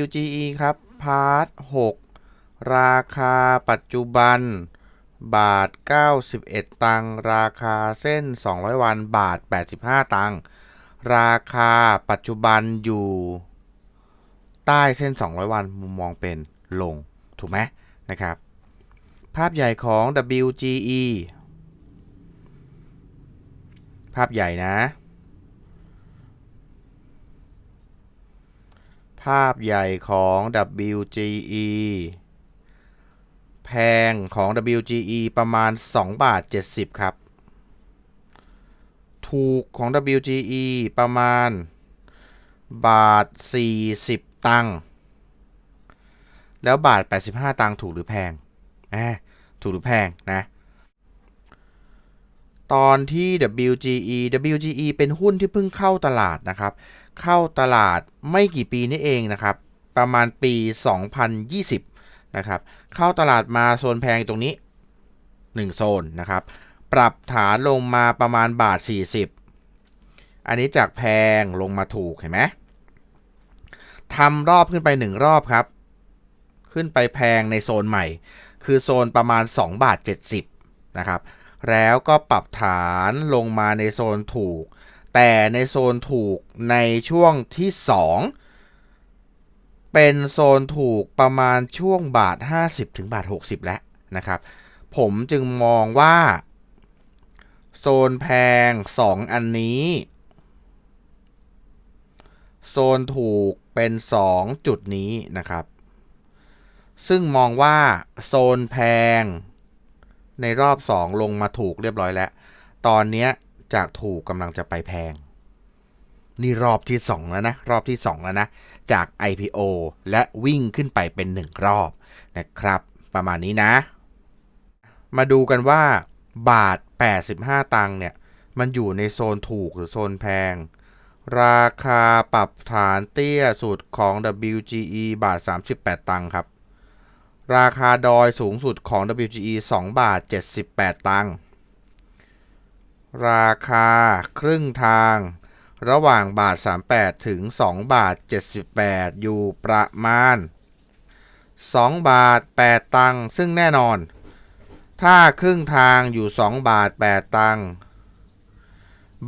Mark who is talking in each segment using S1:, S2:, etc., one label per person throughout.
S1: WGE ครับ พาร์ท 6 ราคาปัจจุบัน บาท 91 ตังค์ราคาเส้น 200 วัน บาท 85 ตังค์ราคาปัจจุบันอยู่ ใต้เส้น 200 วันมุมมองเป็นลง ถูกไหมนะครับ ภาพใหญ่ของ WGE ภาพใหญ่นะาพใหญ่ของ WGE แพงของ WGE ประมาณ 2 บาท 70 ครับ ถูกของ WGE ประมาณบาท 40 ตังค์ แล้วบาท 85 ตังค์ถูกหรือแพงแอะถูกหรือแพงนะ ตอนที่ WGE WGE เป็นหุ้นที่เพิ่งเข้าตลาดนะครับ เข้าตลาดไม่กี่ปีนี่เองนะครับ ประมาณปี 2020 นะครับ เข้าตลาดมาโซนแพงตรงนี้ 1 โซนนะครับ ปรับฐานลงมาประมาณบาท 40 อันนี้จากแพงลงมาถูกเห็นไหมทำรอบขึ้นไป 1 รอบครับ ขึ้นไปแพงในโซนใหม่ คือโซนประมาณ 2 บาท 70 นะครับ แล้วก็ปรับฐานลงมาในโซนถูก แต่ในโซนถูกในช่วงที่ 2 เป็นโซนถูกประมาณช่วงบาท 50 ถึงบาท 60 แล้วนะครับ ผมจึงมองว่า โซนแพง 2 อันนี้ โซนถูกเป็น 2 จุดนี้นะครับ ซึ่งมองว่าโซนแพง ในรอบ 2 ลงมาถูกเรียบร้อยแล้ว ตอนเนี้ยจากถูกกำลังจะไปแพง นี่รอบที่ 2 แล้วนะ รอบที่ 2 แล้วนะ จาก IPO และวิ่งขึ้นไปเป็น 1 รอบนะครับ ประมาณนี้นะ มาดูกันว่า บาท 85 ตังค์เนี่ย มันอยู่ในโซนถูกหรือโซนแพง ราคาปรับฐานเตี้ยสุดของ WGE บาท 38 ตังค์ครับ ราคาดอยสูงสุดของ WGE 2 บาท 78 ตังค์ ราคาครึ่งทางระหว่างบาท 38 ถึง 2 บาท 78 อยู่ประมาณ 2 บาท 8 ตังค์ซึ่งแน่นอน ถ้าครึ่งทางอยู่ 2 บาท 8 ตังค์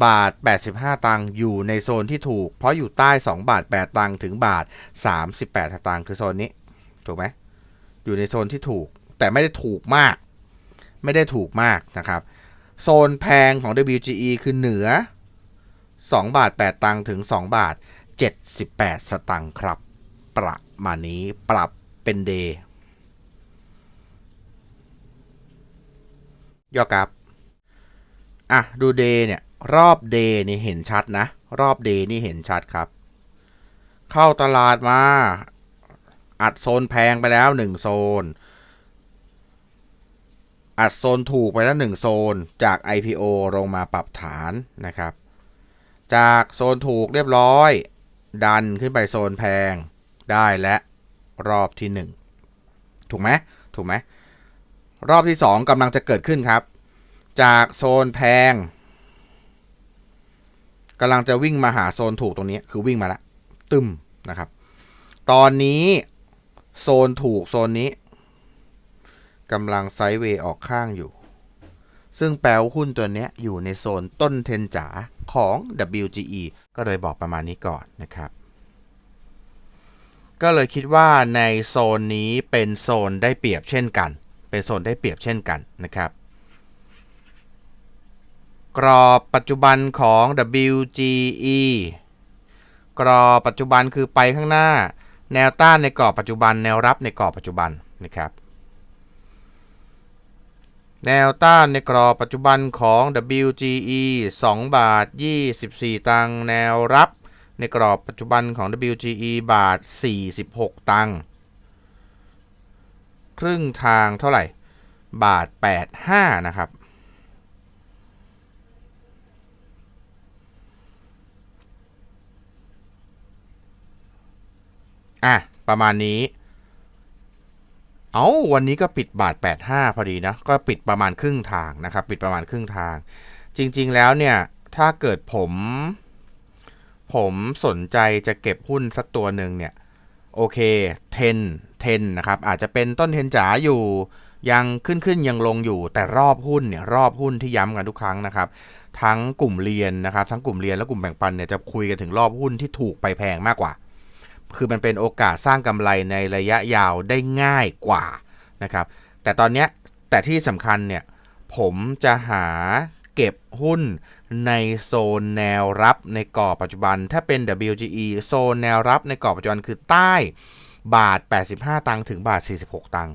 S1: บาท 85 ตังค์อยู่ในโซนที่ถูก เพราะอยู่ใต้ 2 บาท 8 ตังค์ถึงบาท 38 ตังค์คือโซนนี้ ถูกไหม อยู่ในโซนที่ถูก แต่ไม่ได้ถูกมาก ไม่ได้ถูกมากนะครับ โซนแพงของ WGE คือเหนือ 2 บาท 8 ตังค์ถึง 2 บาท 78 สตังค์ครับ ประมาณนี้ปรับเป็นเดย์ย่อกราฟอะ ดูเดย์เนี่ย รอบเดย์นี่เห็นชัดนะ รอบเดย์นี่เห็นชัดครับ เข้าตลาดมา อัดโซนแพงไปแล้ว1โซน อัดโซนถูกไปแล้ว1โซน จาก IPO ลงมาปรับฐานนะครับ จากโซนถูกเรียบร้อย ดันขึ้นไปโซนแพงได้และรอบที่1ถูกไหมถูกไหมรอบที่2กำลังจะเกิดขึ้นครับ จากโซนแพงกำลังจะวิ่งมาหาโซนถูกตรงนี้คือวิ่งมาแล้วตึมนะครับ ตอนนี้ โซนถูกโซนนี้กำลังไซด์เวย์ออกข้างอยู่ ซึ่งแปลว่าหุ้นตัวนี้อยู่ในโซนต้นเทนจ๋าของ WGE ก็เลยบอกประมาณนี้ก่อนนะครับ ก็เลยคิดว่าในโซนนี้เป็นโซนได้เปรียบเช่นกัน เป็นโซนได้เปรียบเช่นกันนะครับ กรอบปัจจุบันของ WGE กรอบปัจจุบันคือไปข้างหน้า แนวต้านในกรอบปัจจุบัน แนวรับในกรอบปัจจุบันนะครับแนวต้านในกรอบปัจจุบันของ WGE 2 บาท 24 ตังค์แนวรับในกรอบปัจจุบันของ WGE บาท 46 ตังค์ครึ่งทางเท่าไหร่ บาท 85 นะครับ อะ ประมาณนี้ เอาวันนี้ก็ปิดบาท 85 พอดีนะ ก็ปิดประมาณครึ่งทางนะครับ ปิดประมาณครึ่งทาง จริง ๆ แล้วเนี่ย ถ้าเกิดผม ผมสนใจจะเก็บหุ้นสักตัวหนึ่งเนี่ย โอเค10 10นะครับ อาจจะเป็นต้นเทนจ๋าอยู่ยังขึ้นขึ้นยังลงอยู่แต่รอบหุ้นเนี่ยรอบหุ้นที่ย้ำกันทุกครั้งนะครับ ทั้งกลุ่มเรียนนะครับ ทั้งกลุ่มเรียนและกลุ่มแบ่งปันเนี่ยจะคุยกันถึงรอบหุ้นที่ถูกไปแพงมากกว่า คือมันเป็นโอกาสสร้างกำไรในระยะยาวได้ง่ายกว่านะครับ แต่ตอนนี้แต่ที่สำคัญเนี่ยผมจะหาเก็บหุ้นในโซนแนวรับในกรอบปัจจุบัน ถ้าเป็น WGE โซนแนวรับในกรอบปัจจุบันคือใต้บาท 85 ตังค์ถึงบาท 46 ตังค์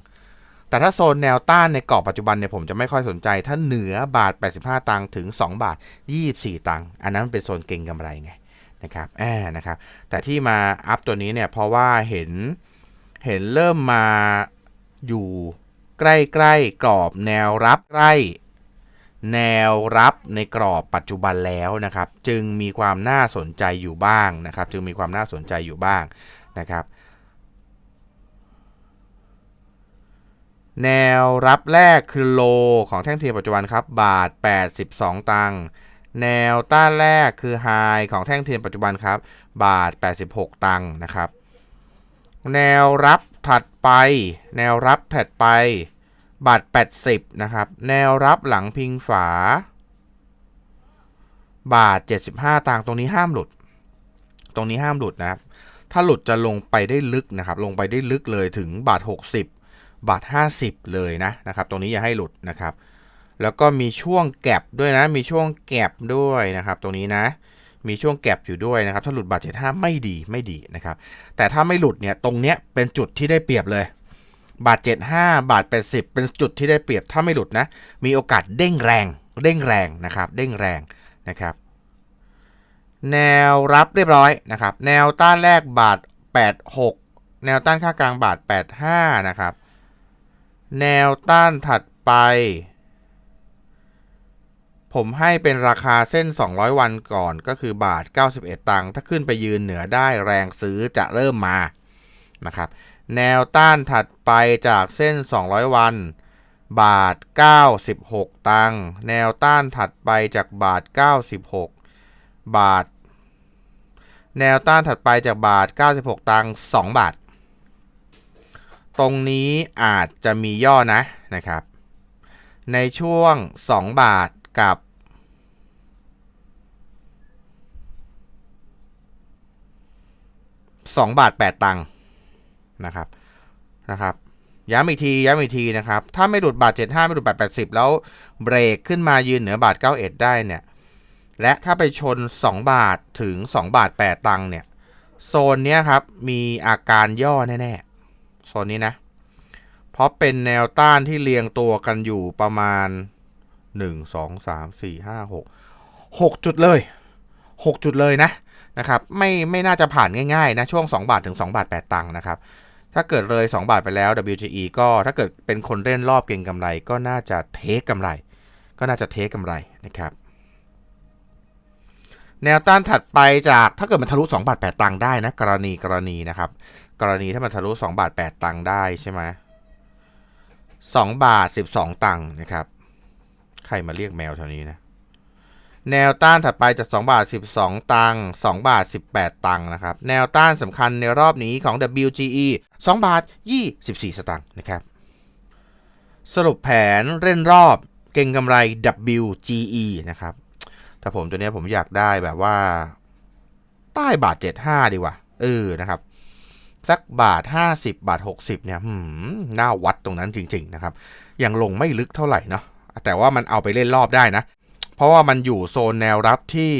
S1: แต่ถ้าโซนแนวต้านในกรอบปัจจุบันเนี่ยผมจะไม่ค่อยสนใจ ถ้าเหนือบาท 85 ตังค์ถึง 2 บาท 24 ตังค์อันนั้นเป็นโซนเก่งกำไรไง นะครับแอบนะครับแต่ที่มาอัพตัวนี้เนี่ยเพราะว่าเห็นเห็นเริ่มมาอยู่ใกล้ๆกรอบแนวรับใกล้แนวรับในกรอบปัจจุบันแล้วนะครับ จึงมีความน่าสนใจอยู่บ้างนะครับ จึงมีความน่าสนใจอยู่บ้างนะครับ แนวรับแรกคือโลของแท่งเทียนปัจจุบันครับ บาท 82 ตังค์ แนวต้านแรกคือไฮของแท่งเทียนปัจจุบันครับ บาท 86 ตังค์นะครับ แนวรับถัดไป แนวรับถัดไป บาท 80 นะครับ แนวรับหลังพิงฝา บาท 75 ตังค์ตรงนี้ห้ามหลุด ตรงนี้ห้ามหลุดนะครับ ถ้าหลุดจะลงไปได้ลึกนะครับ ลงไปได้ลึกเลยถึงบาท 60 บาท 50 เลยนะนะครับ ตรงนี้อย่าให้หลุดนะครับ แล้วก็มีช่วงแก็บด้วยนะ มีช่วงแก็บด้วยนะครับ ตรงนี้นะ มีช่วงแก็บอยู่ด้วยนะครับ ถ้าหลุดบาท75ไม่ดีไม่ดีนะครับ แต่ถ้าไม่หลุดเนี่ยตรงเนี้ยเป็นจุดที่ได้เปรียบเลย บาท75บาท80เป็นจุดที่ได้เปรียบ ถ้าไม่หลุดนะ มีโอกาสเด้งแรงเด้งแรงนะครับ เด้งแรงนะครับ แนวรับเรียบร้อยนะครับ แนวต้านแรกบาท86 แนวต้านค่ากลางบาท85นะครับ แนวต้านถัดไป ผมให้เป็นราคาเส้น 200 วันก่อนก็คือบาท 91 ตังค์ถ้าขึ้นไปยืนเหนือได้แรงซื้อจะเริ่มมานะครับแนวต้านถัดไปจากเส้น 200 วัน บาท 96 ตังค์แนวต้านถัดไปจากบาท 96 บาท แนวต้านถัดไปจากบาท 96 ตังค์2บาท ตรงนี้อาจจะมีย่อนะนะครับ ในช่วง 2 บาท กับ 2 บาท 8 ตังค์นะครับนะครับย้ำอีกทีย้ำอีกทีนะครับ ถ้าไม่หลุดบาท 75 ไม่หลุดบาท 80 แล้วเบรกขึ้นมายืนเหนือบาท 91 ได้เนี่ย และถ้าไปชน 2 บาทถึง 2 บาท 8 ตังค์เนี่ย โซนเนี้ยครับ มีอาการย่อแน่ๆ โซนนี้นะ เพราะเป็นแนวต้านที่เรียงตัวกันอยู่ประมาณ 1 2 3 4 5 6 6 จุดเลย 6 จุดเลยนะนะครับไม่ไม่น่าจะผ่านง่ายๆนะช่วง 2 บาทถึง 2 บาท 8 ตังค์นะครับถ้าเกิดเลย 2 บาทไปแล้ว WGE ก็ถ้าเกิดเป็นคนเล่นรอบเก็งกำไร ก็น่าจะเทคกำไร ก็น่าจะเทคกำไรนะครับแนวต้านถัดไปจากถ้าเกิดมันทะลุ2บาท8ตังค์ได้นะกรณีกรณีนะครับ กรณีถ้ามันทะลุ2บาท8ตังค์ได้ใช่ไหม2บาท 12 ตังค์นะครับ ใครมาเรียกแมวแถวนี้นะ แนวต้านถัดไปจาก 2 บาท 12 ตังค์2บาท 18 ตังค์นะครับ แนวต้านสำคัญในรอบนี้ของ WGE 2 บาท 24 สตางค์นะครับ สรุปแผนเล่นรอบเก่งกำไร WGE นะครับแต่ผมตัวนี้ผมอยากได้แบบว่า ใต้บาท 75 ดีกว่า เออนะครับสักบาท 50 บาท 60เนี่ยหืมน่าวัดตรงนั้นจริง ๆ นะครับ ยังลงไม่ลึกเท่าไหร่เนาะ แต่ว่ามันเอาไปเล่นรอบได้นะ เพราะว่ามันอยู่โซนแนวรับที่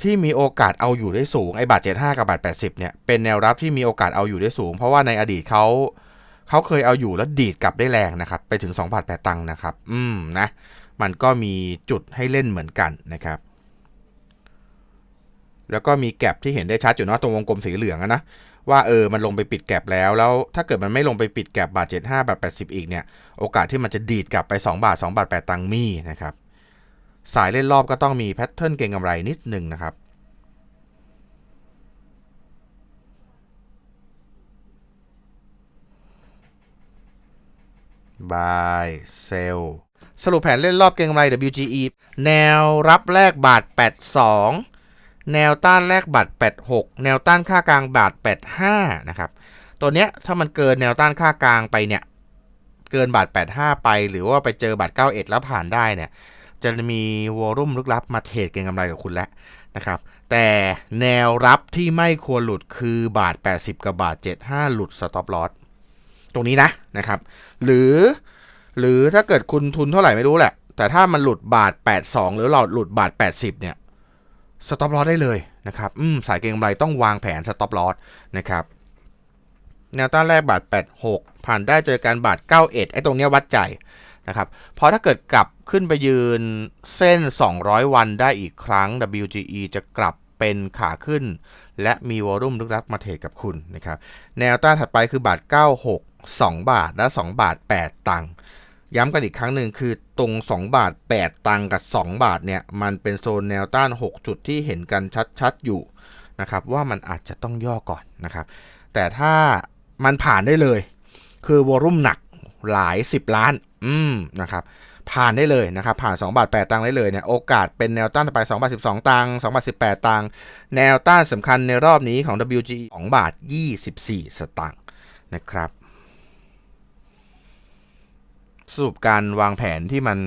S1: ที่มีโอกาสเอาอยู่ได้สูงไอ้บาท75กับบาท80เนี่ยเป็นแนวรับที่มีโอกาสเอาอยู่ได้สูง เพราะว่าในอดีตเขาเขาเคยเอาอยู่แล้วดีดกลับได้แรงนะครับ ไปถึง2บาท8ตังค์นะครับ อืมนะ มันก็มีจุดให้เล่นเหมือนกันนะครับ แล้วก็มีแก็บที่เห็นได้ชัดอยู่เนาะตรงวงกลมสีเหลืองนะว่าเออมันลงไปปิดแก็บแล้วแล้ว ถ้าเกิดมันไม่ลงไปปิดแก็บบาท75บาท80 อีกเนี่ยโอกาสที่มันจะดีดกลับไป 2 บาท 2 บาท 8 ตังค์มีนะครับสายเล่นรอบก็ต้องมีแพทเทิร์นเก็งกำไรนิดหนึ่งนะครับ buy sell สรุปแผนเล่นรอบเก็งกำไร WGE แนวรับแรกบาท 82 แนวต้านแรกบาท86 แนวต้านค่ากลางบาท 85 นะครับ ตัวเนี้ยถ้ามันเกินแนวต้านค่ากลางไปเนี่ย เกินบาท 85 ไป หรือว่าไปเจอบาท 91 แล้วผ่านได้เนี่ย จะมีวอลุ่มลึกลับมาเทรดเก็งกำไรกับคุณแล้วนะครับ แต่แนวรับที่ไม่ควรหลุดคือบาท 80 กับบาท 75 หลุดสต็อปลอสตรงนี้นะนะครับ หรือ หรือถ้าเกิดคุณทุนเท่าไหร่ไม่รู้แหละ แต่ถ้ามันหลุดบาท 82 หรือเราหลุดบาท 80 เนี่ย สต็อปลอสได้เลยนะครับอืมสายเก็งกำไรต้องวางแผนสต็อปลอสนะครับแนวต้านแรกบาท 86 ผ่านได้เจอการบาท 91 ไอ้ตรงเนี้ยวัดใจนะครับเพราะถ้าเกิดกลับขึ้นไปยืนเส้น 200 วันได้อีกครั้ง WGE จะกลับเป็นขาขึ้น และมีวอลุ่มลึกลับมาเทรดกับคุณนะครับแนวต้านถัดไปคือบาท 96 2 บาทและ 2 บาท 8 ตังค์ ย้ำกันอีกครั้งหนึ่งคือตรง 2 บาท 8 ตังกับ 2 บาทเนี่ยมันเป็นโซนแนวต้าน 6 จุดที่เห็นกันชัดๆอยู่นะครับว่ามันอาจจะต้องย่อก่อนนะครับ แต่ถ้ามันผ่านได้เลย คือวอลุ่มหนักหลาย 10 ล้าน อืมนะครับผ่านได้เลยนะครับ ผ่าน 2 บาท 8 ตังค์ได้เลยเนี่ยโอกาสเป็นแนวต้านต่อไป 2 บาท 12 ตังค์2บาท 18 ตังค์แนวต้านสำคัญในรอบนี้ของ WG 2บาท 24 สตางค์นะครับ สรุปการวางแผนที่มัน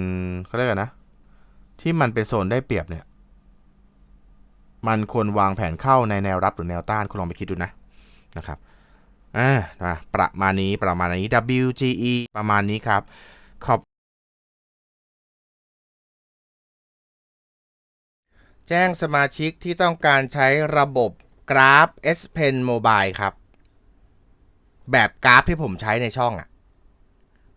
S1: เขาเรียกอะไรนะ ที่มันเป็นโซนได้เปรียบเนี่ย มันควรวางแผนเข้าในแนวรับหรือแนวต้านคุณลองไปคิดดูนะนะครับอ่ามาประมาณนี้ประมาณนี้ WGE ประมาณนี้ครับ ขอบแจ้งสมาชิกที่ต้องการใช้ระบบกราฟ S Pen Mobile ครับ แบบกราฟที่ผมใช้ในช่องอะ่ะ